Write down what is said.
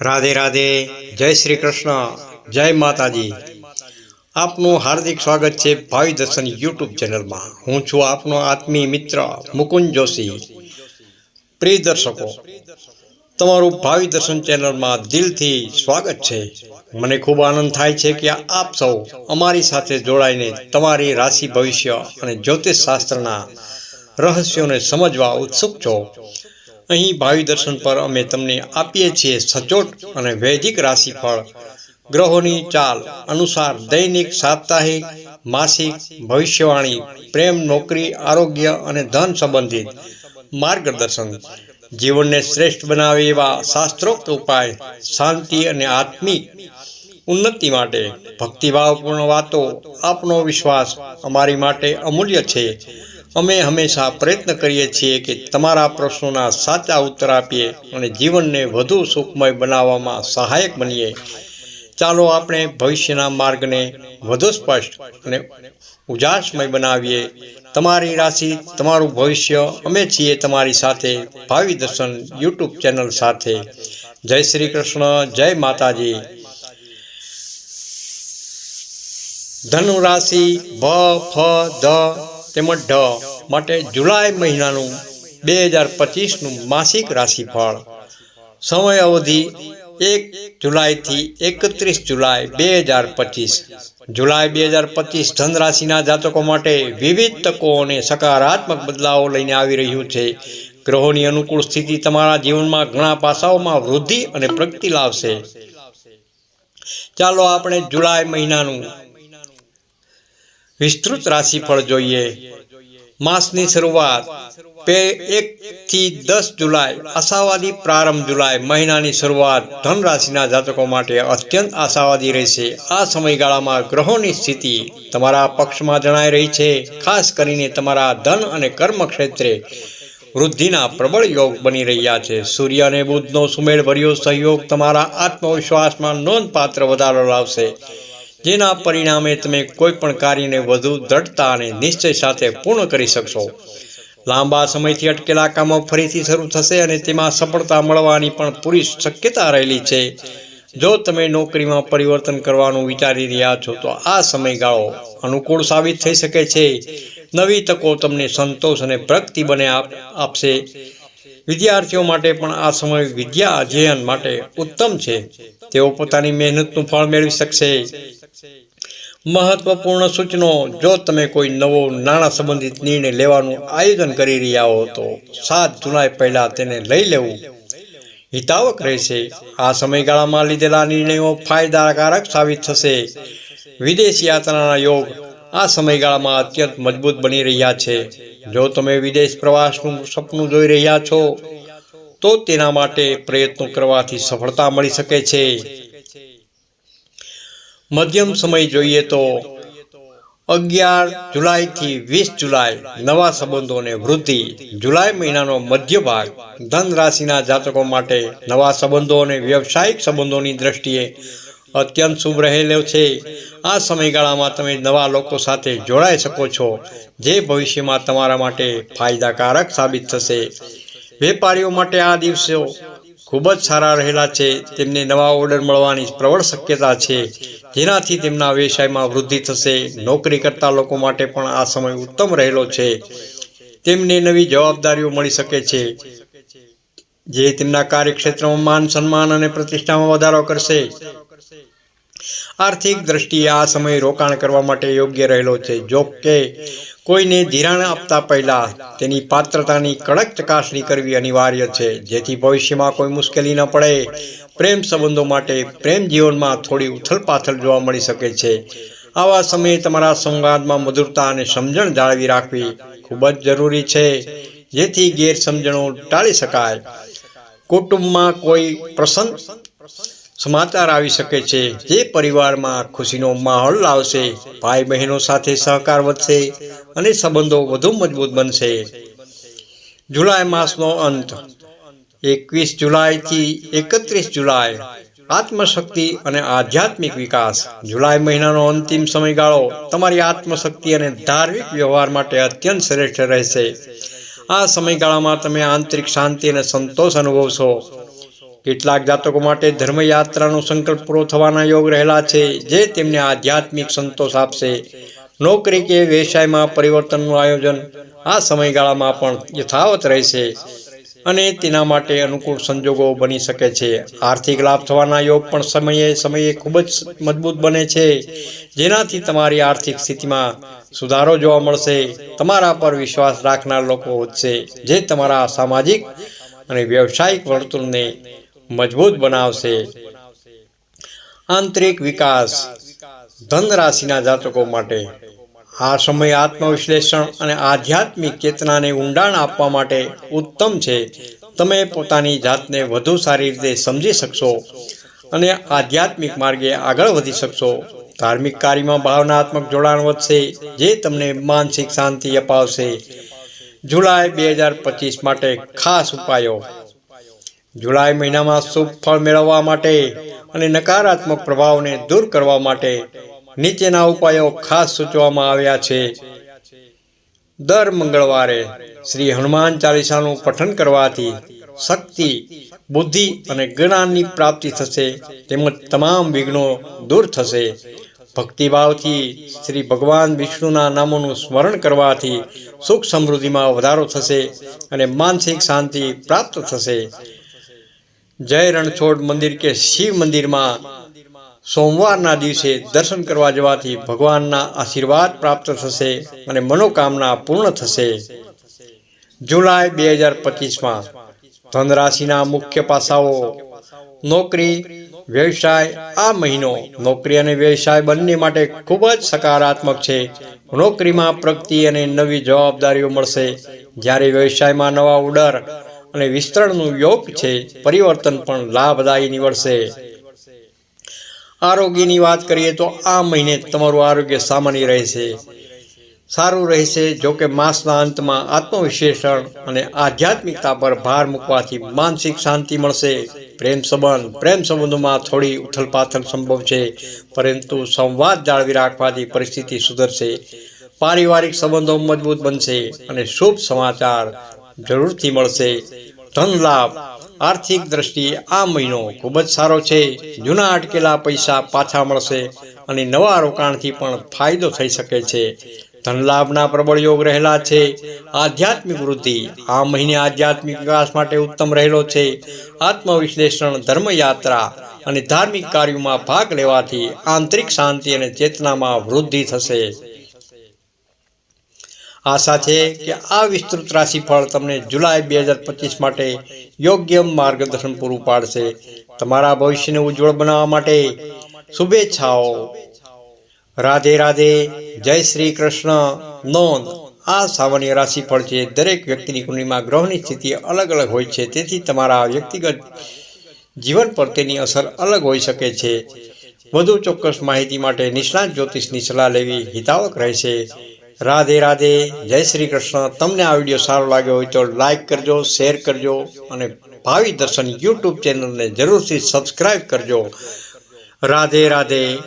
રાધે રાધે, જય શ્રી કૃષ્ણ, જય માતાજી. આપનું હાર્દિક સ્વાગત છે ભાવિ દર્શન યુટ્યુબ ચેનલમાં. હું છું આપનો આત્મીય મિત્ર મુકુંદ જોશી. પ્રિય દર્શકો, તમારું ભાવિ દર્શન ચેનલમાં દિલથી સ્વાગત છે. મને ખૂબ આનંદ થાય છે કે આપ સૌ અમારી સાથે જોડાઈને તમારી રાશિ ભવિષ્ય અને જ્યોતિષ શાસ્ત્રના રહસ્યોને સમજવા ઉત્સુક છો. અહીં ભાવિ દર્શન પર અમે તમને આપીએ છીએ સચોટ અને વૈદિક રાશિફળ. ગ્રહોની ચાલ અનુસાર દૈનિક, સાપ્તાહિક, માસિક, ભવિષ્યવાણી, પ્રેમ, નોકરી, આરોગ્ય અને ધન સંબંધિત માર્ગદર્શન. જીવનને શ્રેષ્ઠ બનાવે એવા શાસ્ત્રોક્ત ઉપાય શાંતિ અને આત્મિક ઉન્નતિ માટે. ભક્તિભાવપૂર્ણ વાતો આપનો વિશ્વાસ અમારી માટે અમૂલ્ય છે. અમે હંમેશા પ્રયત્ન કરીએ છીએ કે તમારા પ્રશ્નોના સાચા ઉત્તર આપીએ અને જીવનને વધુ સુખમય બનાવવામાં સહાયક બનીએ. ચાલો આપણે ભવિષ્યના માર્ગને વધુ સ્પષ્ટ અને ઉજાસમય બનાવીએ. તમારી રાશિ, તમારું ભવિષ્ય, અમે છીએ તમારી સાથે ભાવિ દર્શન યુટ્યુબ ચેનલ સાથે. જય શ્રી કૃષ્ણ, જય માતાજી. ધનુ રાશિ, ભ, ફ ધ તેમજ ઢ. માટે જુલાઈ મહિનાનું બે હજાર પચીસનું માસિક રાશિફળ. સમય અવધિ એક જુલાઈથી એકત્રીસ જુલાઈ બે હજાર પચીસ. જુલાઈ બે હજાર પચીસ ધન રાશિના જાતકો માટે વિવિધ તકો અને સકારાત્મક બદલાવો લઈને આવી રહ્યું છે. ગ્રહોની અનુકૂળ સ્થિતિ તમારા જીવનમાં ઘણા પાસાઓમાં વૃદ્ધિ અને પ્રગતિ લાવશે. ચાલો આપણે જુલાઈ મહિનાનું વિસ્તૃત રાશિફળ જોઈએ. માસની શરૂઆત પે એક થી દસ જુલાઈ, આશાવાદી પ્રારંભ જુલાઈ મહિનાની શરૂઆત ધન રાશિના જાતકો માટે અત્યંત આશાવાદી રહેશે. આ સમયગાળામાં ગ્રહોની સ્થિતિ તમારા પક્ષમાં જણાઈ રહી છે. ખાસ કરીને તમારા ધન અને કર્મ ક્ષેત્રે વૃદ્ધિના પ્રબળ યોગ બની રહ્યા છે. સૂર્ય અને બુધનો સુમેળભર્યો સહયોગ તમારા આત્મવિશ્વાસમાં નોંધપાત્ર વધારો લાવશે. જેના પરિણામે તમે કોઈ પણ કાર્યને વધુ દ્રઢતા અને નિશ્ચય સાથે પૂર્ણ કરી શકશો. લાંબા સમયથી અટકેલા કામો ફરીથી શરૂ થશે અને તેમાં સફળતા મળવાની પણ પૂરી શક્યતા રહેલી છે. જો તમે નોકરીમાં પરિવર્તન કરવાનું વિચારી રહ્યા છો, તો આ સમયગાળો અનુકૂળ સાબિત થઈ શકે છે. નવી તકો તમને સંતોષ અને પ્રગતિ બને આપશે. વિદ્યાર્થીઓ માટે પણ આ સમય વિદ્યા અધ્યયન માટે ઉત્તમ છે. તેઓ પોતાની મહેનતનું ફળ મેળવી શકશે. મહત્વપૂર્ણ સૂચનો. જો તમે કોઈ નવો નાણાં સંબંધિત નિર્ણય લેવાનું આયોજન કરી રહ્યા હો, તો સાત જુલાઈ પહેલાં તેને લઈ લેવું. હિતાવક રહેશે. આ સમયગાળામાં લીધેલા નિર્ણયો ફાયદાકારક સાબિત થશે. વિદેશ યાત્રાના યોગ આ સમયગાળામાં અત્યંત મજબૂત બની રહ્યા છે. જો તમે વિદેશ પ્રવાસનું સપનું જોઈ રહ્યા છો, તો તેના માટે પ્રયત્નો કરવાથી સફળતા મળી શકે છે. મધ્યમ સમય જોઈએ તો અગિયાર જુલાઈથી વીસ જુલાઈ નવા સંબંધોને વૃદ્ધિ. જુલાઈ મહિનાનો મધ્ય ભાગ ધન રાશિના જાતકો માટે નવા સંબંધો અને વ્યવસાયિક સંબંધોની દ્રષ્ટિએ અત્યંત શુભ રહેલો છે. આ સમયગાળામાં તમે નવા લોકો સાથે જોડાઈ શકો છો, જે ભવિષ્યમાં તમારા માટે ફાયદાકારક સાબિત થશે. વેપારીઓ માટે આ દિવસો ખૂબ જ સારા રહેલા છે. તેમને નવા ઓર્ડર મળવાની પ્રબળ શક્યતા છે. જેનાથી તેમના વ્યવસાયમાં વૃદ્ધિ થશે. નોકરી કરતા લોકો માટે પણ આ સમય ઉત્તમ રહેલો છે. તેમને નવી જવાબદારીઓ મળી શકે છે. જે તેમના કાર્યક્ષેત્રમાં માન, સન્માન અને પ્રતિષ્ઠામાં વધારો કરશે. આર્થિક દ્રષ્ટિએ આ સમય રોકાણ કરવા માટે યોગ્ય રહેલો છે. જો કે કોઈને ધિરાણ આપતા પહેલાં તેની પાત્રતાની કડક ચકાસણી કરવી અનિવાર્ય છે, જેથી ભવિષ્યમાં કોઈ મુશ્કેલી ન પડે. પ્રેમ સંબંધો માટે પ્રેમ જીવનમાં થોડી ઉથલપાથલ જોવા મળી શકે છે. આવા સમયે તમારા સંવાદમાં મધુરતા અને સમજણ જાળવી રાખવી ખૂબ જ જરૂરી છે, જેથી ગેરસમજણો ટાળી શકાય. કુટુંબમાં કોઈ પ્રસંગ સમાચાર આવી શકે છે. જે પરિવારમાં ખુશીનો માહોલ લાવશે ભાઈ બહેનો સાથે સહકાર વધશે અને સંબંધો વધુ મજબૂત બનશે. જુલાઈ માસનો અંત. એકવીસ જુલાઈથી એકત્રીસ જુલાઈ. આત્મશક્તિ અને આધ્યાત્મિક વિકાસ. જુલાઈ મહિનાનો અંતિમ સમયગાળો તમારી આત્મશક્તિ અને ધાર્મિક વ્યવહાર માટે અત્યંત શ્રેષ્ઠ રહેશે. આ સમયગાળામાં તમે આંતરિક શાંતિ અને સંતોષ અનુભવશો. કેટલાક જાતકો માટે ધર્મયાત્રાનો સંકલ્પ પૂરો થવાના યોગ રહેલા છે, જે તેમને આધ્યાત્મિક સંતોષ આપશે. નોકરી કે વ્યવસાયમાં પરિવર્તનનું આયોજન આ સમયગાળામાં પણ યથાવત રહેશે અને તેના માટે અનુકૂળ સંજોગો બની શકે છે. આર્થિક લાભ થવાના યોગ પણ સમયે સમયે ખૂબ જ મજબૂત બને છે. જેનાથી તમારી આર્થિક સ્થિતિમાં સુધારો જોવા મળશે. તમારા પર વિશ્વાસ રાખનાર લોકો વધશે, જે તમારા સામાજિક અને વ્યવસાયિક વર્તુળને મજબૂત બનાવશે. આંતરિક વિકાસ ધન રાશિના જાતકો માટે. આ સમય આત્મવિશ્લેષણ અને આધ્યાત્મિક ચેતનાને ઊંડાણ આપવા માટે ઉત્તમ છે. તમે પોતાની જાતને વધુ સારી રીતે સમજી શકશો અને આધ્યાત્મિક માર્ગે આગળ વધી શકશો. ધાર્મિક કાર્યમાં ભાવનાત્મક જોડાણ વધશે, જે તમને માનસિક શાંતિ અપાવશે. જુલાઈ બે હજાર પચીસ માટે ખાસ ઉપાયો. જુલાઈ મહિનામાં શુભ ફળ મેળવવા માટે અને નકારાત્મક પ્રભાવને દૂર કરવા માટે નીચેના ઉપાયો ખાસ સૂચવવામાં આવ્યા છે. દર મંગળવારે શ્રી હનુમાન ચાલીસાનું પઠન કરવાથી શક્તિ, બુદ્ધિ અને જ્ઞાનની પ્રાપ્તિ થશે, તેમજ તમામ વિઘ્નો દૂર થશે. ભક્તિભાવથી શ્રી ભગવાન વિષ્ણુના નામોનું સ્મરણ કરવાથી સુખ સમૃદ્ધિમાં વધારો થશે અને માનસિક શાંતિ પ્રાપ્ત થશે. જય રણછોડ મંદિર કે શિવ મંદિરમાં સોમવારના દિવસે દર્શન કરવા જવાથી ભગવાનના આશીર્વાદ પ્રાપ્ત થશે અને મનોકામના પૂર્ણ થશે. જુલાઈ બે હજાર પચીસમાં ધનરાશિના મુખ્ય પાસાઓ. નોકરી, વ્યવસાય, આ મહિનો નોકરી અને વ્યવસાય બંને માટે ખૂબ જ સકારાત્મક છે. નોકરીમાં પ્રગતિ અને નવી જવાબદારીઓ મળશે. જ્યારે વ્યવસાયમાં નવા ઓર્ડર અને વિસ્તરણનું યોગ છે, પરિવર્તન પણ લાભદાયી નીવડશે આરોગ્યની વાત કરીએ તો આ મહિને તમારું આરોગ્ય સામાન્ય રહેશે. સારું રહેશે જો કે માસના અંતમાં આત્મવિશ્લેષણ અને આધ્યાત્મિકતા પર ભાર મૂકવાથી માનસિક શાંતિ મળશે. પ્રેમ સંબંધ, પ્રેમ સંબંધોમાં થોડી ઉથલપાથલ સંભવ છે, પરંતુ સંવાદ જાળવી રાખવાથી પરિસ્થિતિ સુધરશે. પારિવારિક સંબંધો મજબૂત બનશે અને શુભ સમાચાર જરૂરથી મળશે. ધન લાભ. આર્થિક દ્રષ્ટિએ આ મહિનો ખૂબ જ સારો છે. જૂના અટકેલા પૈસા પાછા મળશે અને નવા રોકાણથી પણ ફાયદો થઈ શકે છે. ધનલાભના પ્રબળ યોગ રહેલા છે. આધ્યાત્મિક વૃદ્ધિ આ મહિને આધ્યાત્મિક વિકાસ માટે ઉત્તમ રહેલો છે. આત્મવિશ્લેષણ, ધર્મયાત્રા અને ધાર્મિક કાર્યોમાં ભાગ લેવાથી આંતરિક શાંતિ અને ચેતનામાં વૃદ્ધિ થશે. આશા છે કે આ વિસ્તૃત રાશિફળ તમને જુલાઈ બે હજાર પચીસ માટે યોગ્ય માર્ગદર્શન પૂરું પાડશે. તમારા ભવિષ્યને ઉજ્જવળ બનાવવા માટે શુભેચ્છાઓ. રાધે રાધે, જય શ્રી કૃષ્ણ. નોંધ, આ સામાન્ય રાશિફળ છે દરેક વ્યક્તિની કુંડલીમાં ગ્રહોની સ્થિતિ અલગ અલગ હોય છે, તેથી તમારા વ્યક્તિગત જીવન પર તેની અસર અલગ હોઈ શકે છે. વધુ ચોક્કસ માહિતી માટે નિષ્ણાત જ્યોતિષની સલાહ લેવી હિતાવક રહેશે. રાધે રાધે, જય શ્રી કૃષ્ણ. તમને આ વીડિયો સારો લાગ્યો હોય તો લાઈક કરજો શેર કરજો અને ભાવિ દર્શન યુટ્યુબ ચેનલને જરૂરથી સબસ્ક્રાઈબ કરજો. રાધે રાધે.